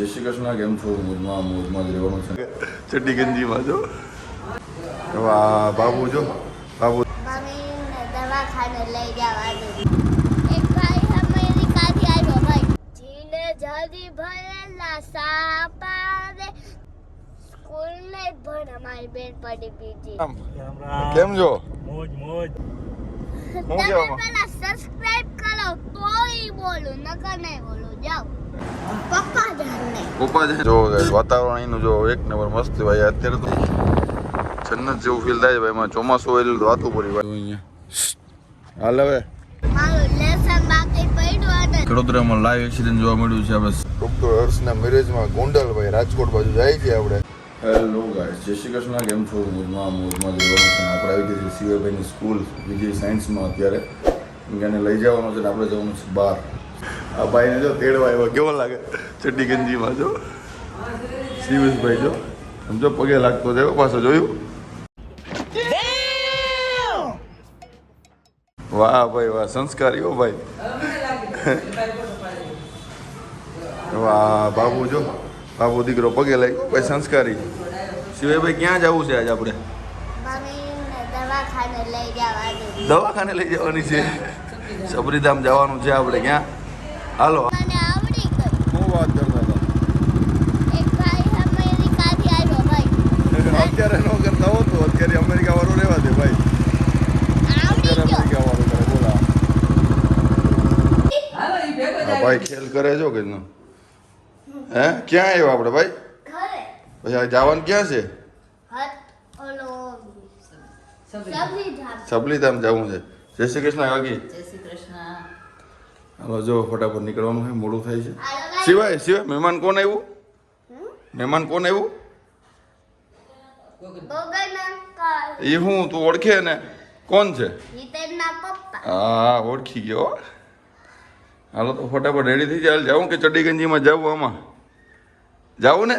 જય શ્રી કૃષ્ણ કેમ છો? મોજમાં મોજમાં જ રહેવાનું છે. ચડ્ડી ગંજીમાં જો. વાહ બાબુ જો. બાબુ. દવાખાને લઈ જવા એક ભાઈ અમેરિકાથી આવ્યો ભાઈ જીને જલ્દી ભરેલા સાપા સ્કૂલ ને ભણ અમારી બેન પડી બીજી. કેમ જો મોજ મોજ. તમે પેલા સબસ્ક્રાઇબ કરો તોય બોલું નકર નહીં બોલું. જાઓ. પપ્પા જાને જો વાતાવરણ અહીંનું જો એક નંબર મસ્ત ભાઈ અત્યારે તો જન્નત જેવું ફીલ થાય ભાઈ એમાં ચોમાસું હોય એટલે વાતું પડી ભાઈ અહીંયા. હાલ હવે. મારું લેસન બાકી પડ્યું અને વડોદરામાં લાઈવ એક્સિડન્ટ જોવા મળ્યું છે આપણે ડોક્ટર હર્ષના મેરેજમાં ગોંડલ ભાઈ રાજકોટ બાજુ જાય છે આપણે. હેલો ગાઈસ જય શ્રી કૃષ્ણ. કેમ છો? મોજમાં મોજમાં જ છે. આપણે આવી ગઈ છે સીવાભાઈની સ્કૂલ વિજય સાયન્સમાં અત્યારે. એને લઈ જવાનું છે ને આપણે જવાનું છે બહાર. આ ભાઈને જો તેડવા આવ્યો, કેવો લાગે? ચડ્ડી ગંજીમાં જો. શિવેશભાઈ જો. સમજો પગે લાગતો છે પાછો જોયું? વાહ ભાઈ, વાહ, સંસ્કારી હો ભાઈ. વાહ, બાબુ જો. બાબુ દીકરો પગે લાગ્યો, ભાઈ, સંસ્કારી. શિવાભાઈ ક્યાં જવું છે આજે આપણે? દવાખાને લઈ જવાની છે. સબરીધામ જવાનું છે આપણે ક્યાં? હાલો. શું વાત કરતા હતા. અત્યારે ન કરતા હો તો અત્યારે અમેરિકા વાળો રહેવા દે ભાઈ. અમેરિકા વાળો કરે બોલા. હા ભાઈ ખેલ કરે છો કે હે? ક્યાં આવ્યો આપણે ભાઈ? પછી આ જવાનું ક્યાં છે? સબલીધામ જવું છે. જય શ્રી કૃષ્ણ કાકી. જય શ્રી કૃષ્ણ. હાલો જો ફટાફટ નીકળવાનું છે મોડું થાય છે. સિવાય સિવાય મહેમાન કોણ આવ્યું? મહેમાન કોણ આવ્યું? એ હું તું ઓળખે ને? કોણ છે? હા ઓળખી ગયો. હાલો તો ફટાફટ રેડી થઈ જાય જાઉં કે ચડીગંજીમાં જાવું આમાં? જાવું ને?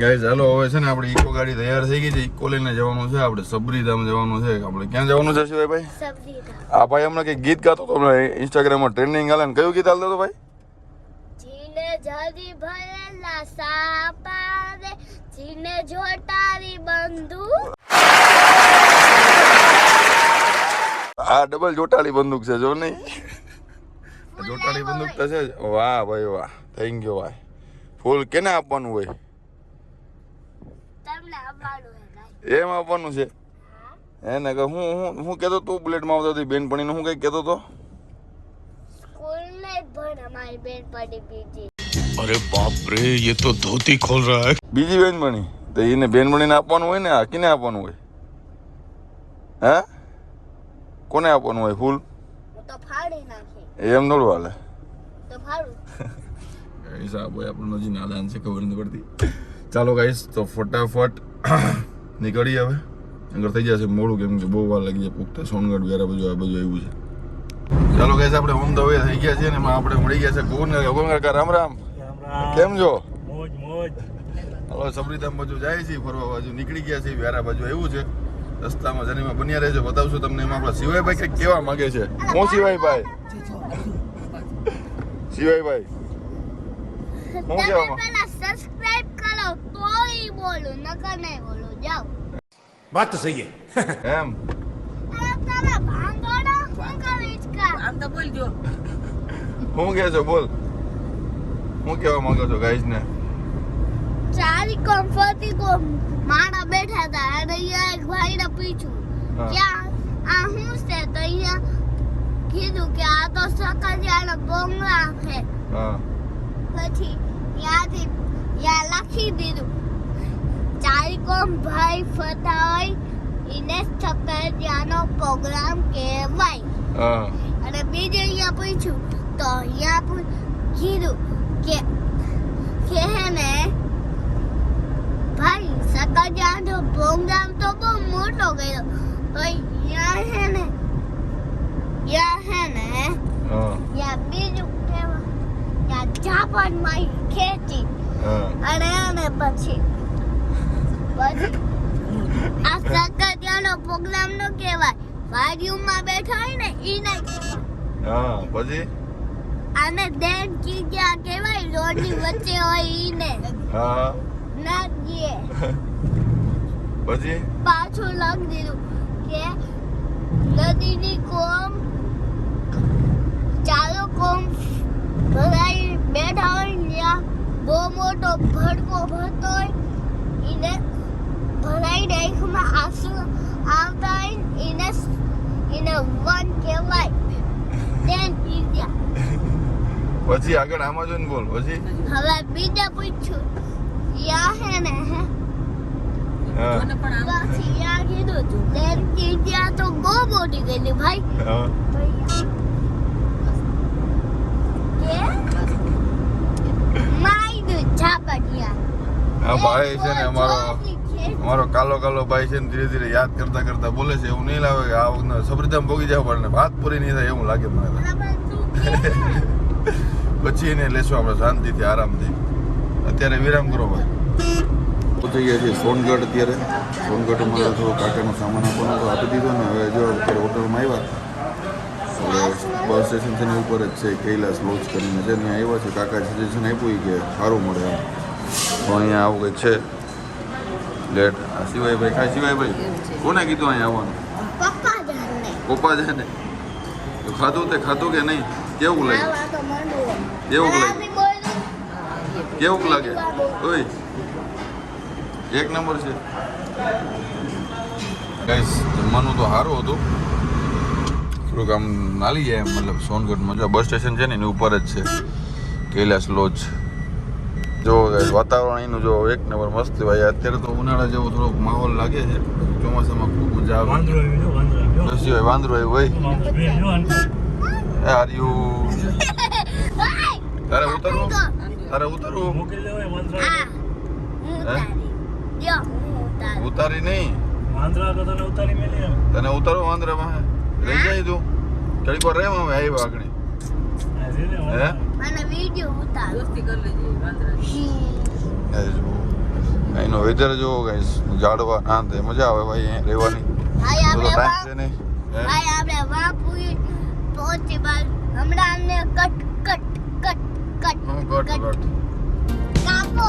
ગાઈઝ હાલો હવે છે ને આપણે ઇકો ગાડી તૈયાર થઈ ગઈ છે. ઇકો લઈને જવાનું છે. આપણે સબરીધામ જવાનું છે. આપણે ક્યાં જવાનું છે શિવાય ભાઈ આ ભાઈ હમણાં કંઈક ગીત ગાતો હતો હમણાં ઇન્સ્ટાગ્રામમાં ટ્રેન્ડિંગ હાલે ને. કયું ગીત હાલતો હતો ભાઈ? જીને જલ્દી ભરેલા સાપા દે જીને જોટારી બંધુ. આ ડબલ જોટાળી બંદૂક છે જો નહીં? જોટાળી બંદૂક તો છે વાહ ભાઈ વાહ. થેન્ક યુ ભાઈ. ફૂલ કેને આપવાનું હોય તમને આવવાનું હે ગાય એમ આપવાનું છે એને કે હું હું હું કહેતો તું બુલેટમાં આવતો હતી બેનપણીને હું કંઈક કહેતો તો સ્કૂલ ને જ ભણ અમારી બેન પડી બીજી अरे बाप रे ये तो धोती खोल रहा है બીજી બેનપણી તો એને બેનપણીને આપવાનું હોય ને આ કિને આપવાનું હોય હે કોને આપવાનું હોય ફૂલ હું તો ફાડી નાખી એમ થોડું હાલે તો ફાડું ગાઈસ આ ભાઈ આપણો હજી નાદાન છે ખબર નથી પડતી ચાલો ગાઈશ તો ફટાફટ નીકળી હવે. આગળ થઈ જશે મોડું કેમ કે બહુ વાર લાગી જાય પુખ્તા સોનગઢ વેરા બાજુ આ બાજુ આવ્યું છે. ચાલો ગાઈશ આપણે ઓન ધ વે થઈ ગયા છીએ ને એમાં આપણે મળી ગયા છે ગોવનગર ગોવનગર રામ રામ. રામ કેમ છો? મોજ મોજ. હલો સબરીધામ બાજુ જાય છે ફરવા બાજુ નીકળી ગયા છે વેરા બાજુ આવ્યું છે. રસ્તામાં જનીમાં બન્યા રહેજો બતાવશું તમને એમાં આપણા શિવાયભાઈ કંઈક કેવા માંગે છે. હું શિવાયભાઈ? શિવાયભાઈ. હું તમે બોલો તોય બોલો નકર નહીં બોલો. જાઓ. વાત તો સહી એમ. આમ તો બોલજો હું કે છો બોલ. હું કેવા માંગો છો ગાઈસ ને? ચારી કમ્ફર્ટી કો માણા બેઠા હતા અને અહીંયા એક ભાઈને પૂછ્યું કે આ હું છે? તો અહીંયા કીધું કે આ તો સકલિયાનો બોંગલા છે. પછી ત્યાંથી ત્યાં લખી દીધું ચારિકોમ ભાઈ હોય એને સકરિયાનો પ્રોગ્રામ કહેવાય હા અને બીજે અહીંયા પૂછ્યું તો અહીંયા કીધું કે કે હે ને ભાઈ સકરજાનો પ્રોગ્રામ તો બહુ મોટો ગયો તો અહીંયા હે ને યા હે ને ત્યાં બીજું કેવા ત્યાં જાપાનમાં ખેતી અને અને પછી પછી આ સકરજાનો પ્રોગ્રામ નો કહેવાય. વાડીઓમાં બેઠા હોય ને ઈ હા પછી? આને દેન કીધા કહેવાય? રોડની વચ્ચે હોય ઈને હા. ના ગયે પછી? પાછું લખ દીધું કે નદીની કોમ ચાલો કોમ ભરાઈ બેઠા હોય ત્યાં બહુ મોટો ભડકો ભરતો હોય એને ભરાઈ નાખમાં આંસુ આવતા હોય એને એને વન કહેવાય. તેન કીધા પછી આગળ આમાં જોઈને બોલ પછી હવે બીજા પૂછ્યું યા હે ને હે? હા. પછી યા કીધું તેન કીધા તો બહુ મોટી ગયેલી ભાઈ. હા. આ ભાઈ છે ને અમારો અમારો કાલો કાલો ભાઈ છે ને ધીરે ધીરે યાદ કરતા કરતા બોલે છે એવું નહીં લાવે કે આ વખતે સબરીધામ ભોગી જાવ પણ વાત પૂરી નહીં થાય એવું લાગે મને પછી એને લેશું આપણે શાંતિથી આરામથી. અત્યારે વિરામ કરો ભાઈ. પહોંચી ગયા છીએ સોનગઢ અત્યારે. સોનગઢ અમારે થોડો કાકાનો સામાન આપવાનો હતો આપી દીધો ને. હવે જો અત્યારે હોટલમાં આવ્યા. એટલે બસ સ્ટેશન છે ને ઉપર જ છે કૈલાસ લોજ કરીને છે ત્યાં આવ્યા છે. કાકા સજેશન આપ્યું કે સારું મળે એમ. તો અહીંયા આવું કંઈક છે. લેટ આ શિવાયભાઈ ખાય શિવાયભાઈ? કોને કીધું અહીંયા આવવાનું? પપ્પા જાને છે ને તો ખાધું તે ખાધું કે નહીં? કેવું લાગે કેવું લાગે કેવું લાગે? ઓય. એક નંબર છે. ગાઈસ જમવાનું તો સારું હતું. થોડુંક આમ નાલી જાય મતલબ સોનગઢમાં જો બસ સ્ટેશન છે ને એની ઉપર જ છે. કૈલાસ લોજ. જો વાતાવરણ એનું જો એક નંબર મસ્ત ભાઈ. અત્યારે તો ઉનાળા જેવો થોડોક માહોલ લાગે છે. ચોમાસામાં ખૂબ મજા આવે. વાંદરો આવ્યો જો વાંદરો આવ્યો હોય. Are you! તારે ઉતરવું? તારે ઉતરવું. ઉતારી. નહીં. વાંદરો તો તને ઉતારી મેલી તને ઉતારો વાંદરામાં લઈ જાય તું. ઘડીક વાર રેમ હવે આવ્યા આગળ. હે? વાંદરો. મને વીડિયો ઉતાર. અહીંનો વેધર જોવો ગાઈસ. ઝાડવા ના તે મજા આવે ભાઈ અહીંયા રહેવાની. આપણે ટાઈમ છે નહીં? ભાઈ આપણે વાપુઈ પહોંચી બાદ હમણાં અમને cut cut cut cut. Cut. કાપો.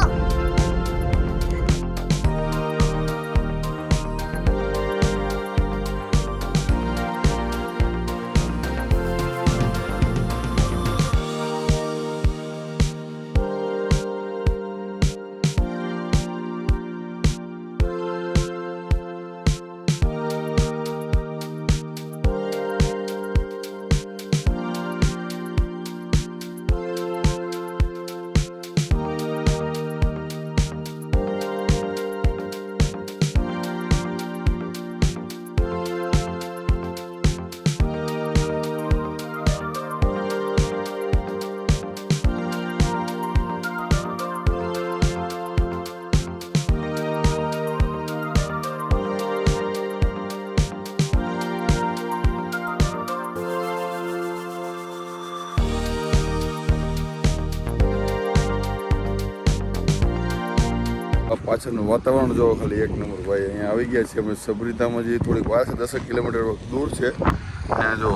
પાછળનું વાતાવરણ જોવો ખાલી એક નંબર ભાઈ અહીંયા આવી ગયા છે અમે સબરીતામાં જે થોડીક છે દસક કિલોમીટર દૂર છે. ત્યાં જો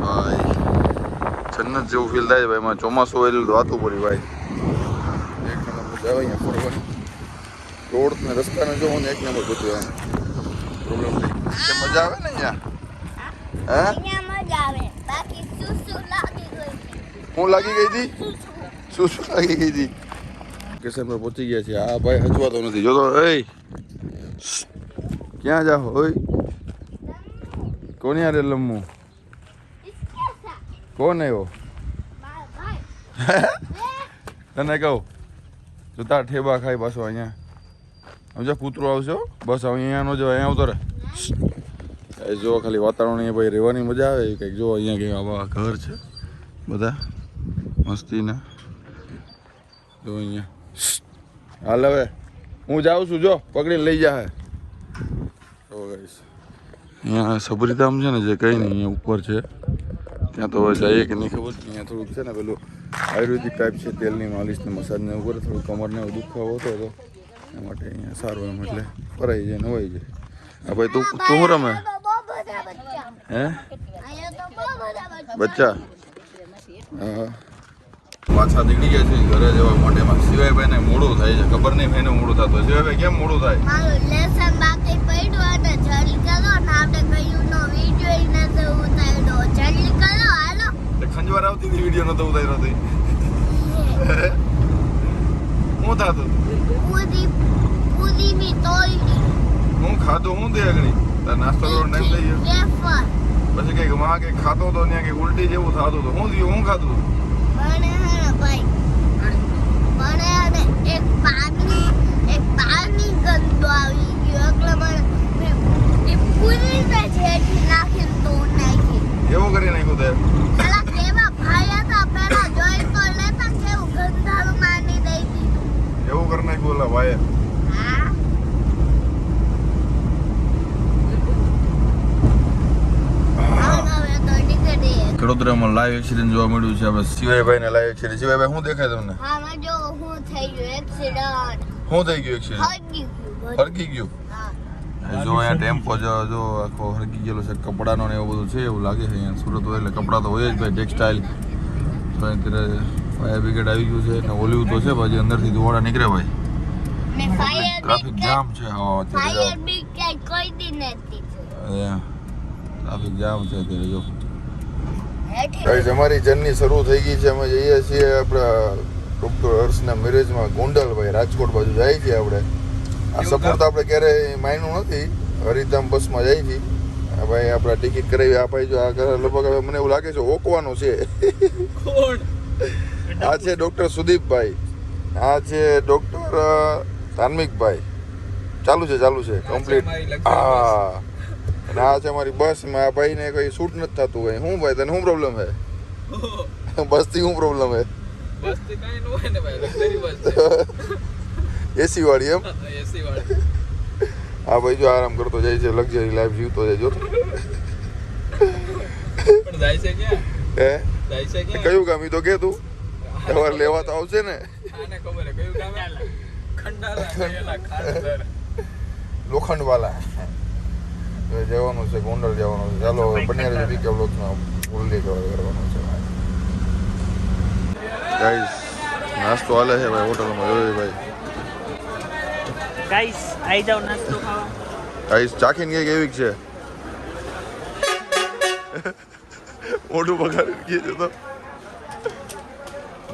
છન્નત જન્નત જેવું ફીલ થાય છે ભાઈ એમાં ચોમાસું હોય તો વાતું પડી ભાઈ. એક નંબર મજા આવે અહીંયા ફરવા રોડ ને રસ્તાને જોવો ને એક નંબર બધું એમ. પ્રોબ્લેમ નહીં. મજા આવે ને અહીંયા? હે? હું લાગી ગઈ હતી? શું શું લાગી ગઈ હતી? લોકેશન પર પહોંચી ગયા છે. આ ભાઈ હચવાતો નથી. જોતો એ ક્યાં જાઓ? ઓય કોની આરે લમ્મુ? કોણ આવ્યો? તને કહું જોતા ઠેબા ખાય પાછો અહીંયા. સમજો કૂતરો આવશો બસ અહીંયા નો જો અહીંયા ઉતરે. એ જો ખાલી વાતાવરણ અહીંયા ભાઈ રહેવાની મજા આવે. કંઈક જો અહીંયા કંઈક આવા ઘર છે. બધા મસ્તીના. જો અહીંયા. હાલ હવે. હું જાઉં છું જો પકડીને લઈ જા હે. અહીંયા સબરીધામ છે ને જે કંઈ નહીં અહીંયા ઉપર છે. ત્યાં તો હવે જઈએ કે નહીં ખબર? અહીંયા થોડુંક છે ને પેલું આયુર્વેદિક ટાઈપ છે તેલની માલિશ ને મસાજ ને ઉપર થોડું કમરને દુખાવો હતો તો એના માટે અહીંયા સારું એમ એટલે ફરાઈ જાય નવાઈ જાય હા ભાઈ તું તું રમે? હે? બચ્ચા? હા. પાછા નીકળી ગયા છે ઘરે જવા માટેમાં શિવાયભાઈ ને મોડું થાય છે. ખબર નહીં ભાઈને મોડું થતું. શિવાયભાઈ કેમ મોડું થાય? મારું લેસન બાકી પડ્યું અને જલ્દી કરો ને આપણે કયું નો વીડિયો તો ઉતાર્યો જલ્દી કરો. હાલો. તે ખંજવાર આવતી હતી વીડિયો નતો ઉતાર્યો હતી હું થતું? પૂરી પૂરી ની તોડી હું ખાધું? હું દે આગળ? તાર નાસ્તો કરવાનો ટાઈમ થઈ ગયો? પછી કંઈકમાં કંઈક ખાતો તો ત્યાં કંઈક ઉલટી જેવું થતું હતું હું થયું? હું ખાધું? એવું કરી નાખ્યું તે? પેલા કેવા ભાઈ હતા પેલા જોઈ તો લેતા કેવું ગંધારું માની દઈ દીધું. એવું કરી નાખ્યું ઓલા હા હવે તો નીકળીએ વડોદરામાં લાઈવ એક્સિડન્ટ જોવા મળ્યું છે આપણે શિવાયભાઈ ને લાઈવ એક્સિડન્ટ. શિવાયભાઈ શું દેખાય તમને? આમાં જો હું થઈ ગયું એક્સિડન્ટ. શું થઈ ગયું એક્સિડન્ટ? હરકી ગયું જો અહીંયા ટેમ્પો જો જો આખો હરકી ગયેલો છે કપડાનો ને એવું બધું છે એવું લાગે છે અહીંયા સુરત હોય એટલે કપડાં તો હોય જ ભાઈ ટેક્સટાઇલ તો અત્યારે ફાયર બ્રિગેડ આવી ગયું છે ને ઓલિવ તો છે પછી અંદરથી ધુવાડા નીકળે ભાઈ. ટ્રાફિક જામ છે હા ફાયર જો કોઈ દી નથી અહીંયા ટ્રાફિક જામ છે અત્યારે જો. ગાઈઝ અમારી જર્ની શરૂ થઈ ગઈ છે. અમે જઈએ છીએ આપણા ડૉક્ટર હર્ષના મેરેજમાં ગોંડલભાઈ રાજકોટ બાજુ જાય છે આપણે. આ સફર તો આપણે ક્યારેય માન્યું નથી. હરિધામ બસમાં જાય છે ભાઈ આપણા ટિકિટ કરાવી આ જો આ લગભગ હવે મને એવું લાગે છે ઓકવાનું છે. આ છે ડૉક્ટર સુદીપભાઈ. આ છે ડોક્ટર ધાર્મિકભાઈ. ચાલુ છે ચાલુ છે કમ્પ્લીટ હા. અને આ છે અમારી બસમાં આ ભાઈને કઈ શૂટ નથી થતું કઈ. શું ભાઈ તને શું પ્રોબ્લેમ છે? બસથી શું પ્રોબ્લેમ છે? બસથી કાંઈ ન હોય ને ભાઈ એસી વાળી એમ? એસી વાળી આ ભાઈ જો આરામ કરતો જાય છે લક્ઝરી લાઈફ જીવતો જાય જો. પણ જાય છે ક્યાં? હે? જાય છે ક્યાં? કયું કામ ઈ તો કે તું. તમારે લેવા તો આવશે ને. આને ખબર હે કયું કામ હે? ખંડાલા ગયેલા ખાનદર લોખંડ વાલા હવે જવાનું છે ગોંડલ જવાનું છે. ચાલો હવે બન્યા રહેજો બીકે બ્લોકમાં ઉલ્લી કરવાનું છે. ગાઈસ નાસ્તો હાલે છે ભાઈ હોટલમાં. જોઈએ ભાઈ? ગાઈસ આઈ જાવ નાસ્તો ખાવા. ગાઈસ ચાખીને કે કેવી છે? મોઢું બગાડી ગયું છે તો.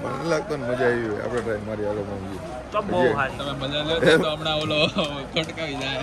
મને લાગતો ને મજા આવી હોય. આપણે ટ્રાય મારી આગળ મળી તો બહુ સારી તમે મજા લો તો હમણાં ઓલો ખટકાવી જાય.